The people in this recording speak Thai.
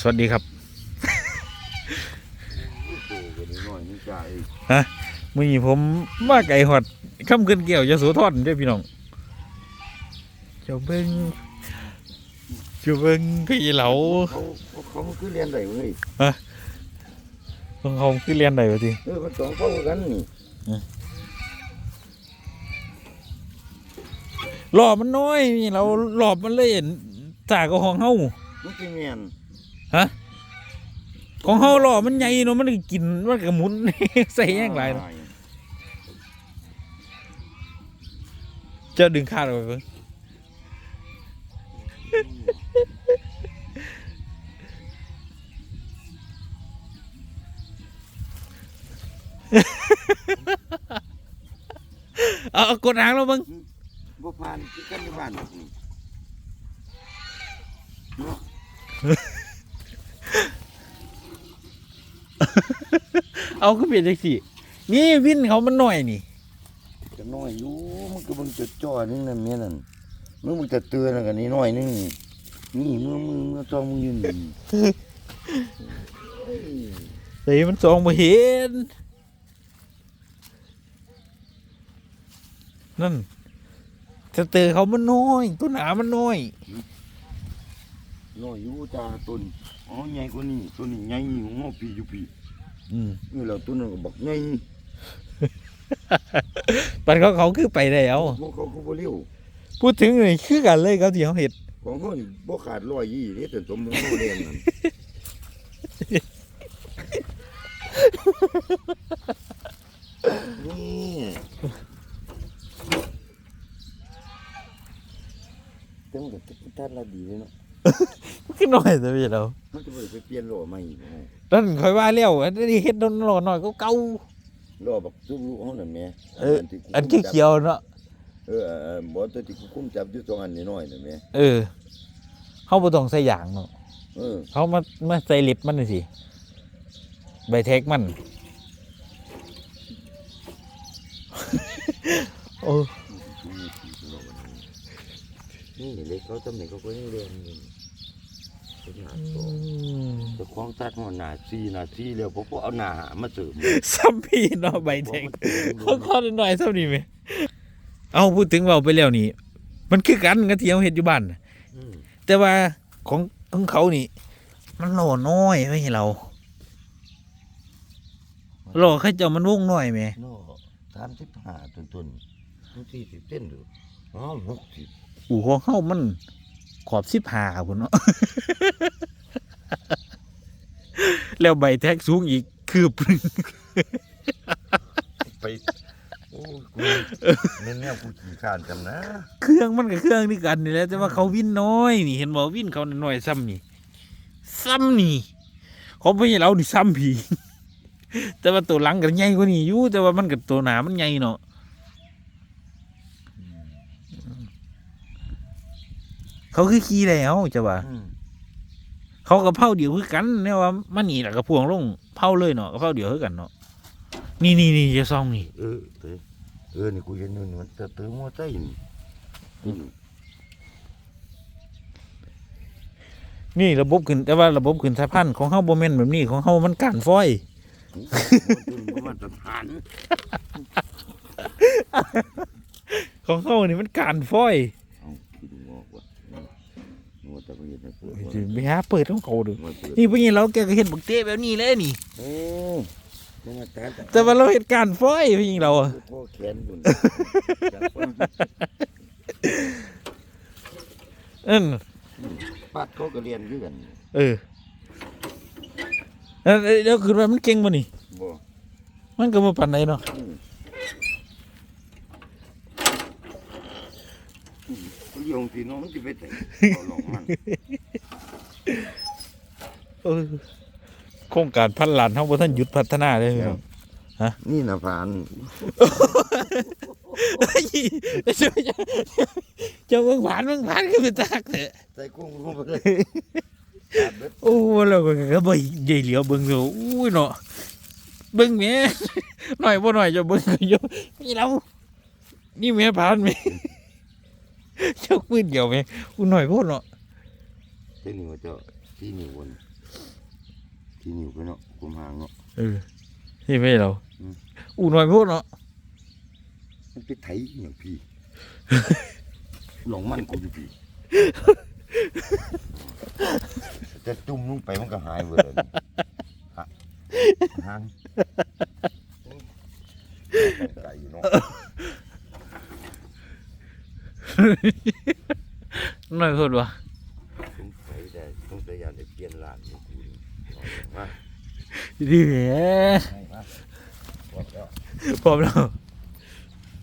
สวัสดีครับโตกันนิดหน่อยนี่จ่ายมื่อนี้ผมมาไก่หอดค่ำขึ้นเกี่ยวยโสธรเด้อพี่น้องเจ้าเบิ้งเจ้าเบิ้งพี่เหลาเขาเขาเขาคือเรียนได้เว้ยของเขาคือเรียนใดวะทีเออมันสองเข้ากันนี่รอบมันน้อยนี่เรารอบมันเลยจากกับของเฮามันสิแม่น ของเฮารอบมันใหญ่เนาะมันก็กินมันก็หมุน ใส่แย่งหลายเนาะเจ้าดึงขาดออกไปเบิ่งเอาเอากดหางแล้วมึง บ่ผ่านคือกันในบ้านนี่เนาะ เอาก็เปลี่ยนจังสินี่วินเขามันหน่อยนี่จะน้อยอยู่มันก็มึงจะจ่อนึงนั่นแม่นั่นมึงมึงจะเตือนกันนี่น้อยนึงนี่มือมือมือจ้องมึงยืนนี่แต่มันสองมาเห็นนั่นจะเตือเขามันน้อยตัวหนามันน้อยน้อยอยู่จ้าต้นอ๋อใหญ่กว่านี้ตัวนี้ใหญ่อยู่งอปีอยู่ปี นี่แล้วตัวนั้นก็บักใหญ่ปันเขาเขาคือไปแล้วพวกเขาก็บ่เร็วพูดถึงเลยคือกันเลยเขาที่เขาเห็ดของเขานี่บ่ขาดร้อยยี่นี่แต่สมมุติโมเดลนั่นนี่แต่มันก็ทัดละดีเลยเนาะ คือน้อยแต่ไม่เรามันจะไปเปลี่ยนโลใหม่อีกบ่นั่นคอยว่าเลี้ยวอันนี้เห็ดโดนหล่อหน่อยก็เก่าโลบักซุบลูกเขานั่นแหม่เออที่กูอันเขียวๆเนาะเออเออเออบ่ตัวที่กูคุมจับอยู่สองอันน้อยๆนั่นแหม่เออเขาบ่ต้องใส่ยางเนาะเออเขามามาใส่ลิปมันน่ะสิใบเทคมันโอ้นี่เล็กเขาตำแหน่งเขาก็ยังเรียนอยู่ เป็นหน้าโตแต่ความตัดหัวหน้าซีหน้าซีแล้วผมก็เอาหน้าหามาเสริมซัมพีเนาะใบเทคเขาข้อหน่อยๆซัมนี่ไหมเอาพูดถึงเบาไปแล้วนี่มันคือกันกับที่เขาเห็ดอยู่บ้านน่ะอืมแต่ว่าของของเขานี่ มันหล่อน้อยไม่ใช่เราหล่อแค่เจ้ามันวงน้อยไหมโน่สามสิบห้าต้นต้นทั้งสี่สิบเต้นหรืออ๋อหกสิบอู่ของเขามัน ขอบสิบหาพุ่นเนาะแล้วใบแท็กสูงอีกคืบหนึ่งไปโอ้ยกูเน้นแนวกูขี่ขานจำนะ เครื่องมันกับเครื่องนี่กันนี่แหละแต่ว่าเขาวินน้อยนี่เห็นบอกวินเขาน้อยซ้ำนี่ซ้ำนี่เขาไม่ใช่เราดิซ้ำผีแต่ว่าตัวหลังกันใหญ่กว่านี้อยู่แต่ว่ามันกับตัวหนามันใหญ่เนาะ เขาคือขี่แล้วจะว่าอืมเขากับเผาเดียวคือกันเนี่ยว่ามันนี่แหละกับพวงลงเผาเลยเนาะกับเผาเดียวคือกันเนาะนี่นี่นี่จะซ่องนี่เออเตอเออนี่กูเห็นนู่นมันจะเติมหัวใจนี่อืมนี่ระบบขึ้นแต่ว่าระบบขึ้นสายพันธุ์ของเฮาบ่แม่นแบบนี้ของเฮามันการฟอยมันมาตรฐานของเฮานี่มันการฟอย เอาคิดงอกว่ะงอตะเกียบนะเปิด สิ ไปหาเปิดของเขาดูงอเปิดนี่พวกนี้เราแกก็เห็นบักเต้แบบนี้เลยนี่ โอ้ต้องมาตัดแต่ว่าเราเห็นการฟอยพวกนี้เราอะพ่อแขนบุญจับฟังเอิ่นปัดเขาก็เรียนคือกันเออแล้วแล้วคือว่ามันเก่งบ่นี่ บ่มันก็บ่ปานใดเนาะอืมอืมเขาโยงพี่น้องมันจะไปแต่เอาหลอกมันเออ โครงการพันล้านเฮาบ่ทันหยุดพัฒนาเลยพี่น้องนี่นะพานเฮ้ยเจ้าเจ้าเจ้าเบิ่งผ่านเบิ่งผ่านคือเป็นตากแท้ใส่กุ้งลงไปเลยตัดเบิดโอ้แล้วก็ก็บ่ใหญ่เหลียวเบิ่งอยู่อุ้ยเนาะเบิ่งแหม่หน่อยบ่หน่อยจะเบิ่งอยู่นี่เรานี่แม่ผ่านแหม่เจ้าปืนเดียวแหม่อุ้ยหน่อยโพดเนาะเจ้าหนิวเจ้าที่หนิวบน ที่นิ้วไปเนาะกุมหางเนาะ เออนี่ไม่เราอืม อูหน่อยโพดเนาะมันไปไถอหย่างพี่ หลงมันกูอยู่พี่ จะจุ่มลงไปมันก็หายเบิดเลยฮะหางไก่อยู่เนาะหน่อยโพดวะ สงสัยแต่สงสัยอยากได้เปลี่ยนร้านนี่กูนี่เอาอย่างมา ดีแหมให้มาหมดแล้วพร้อมแล้ว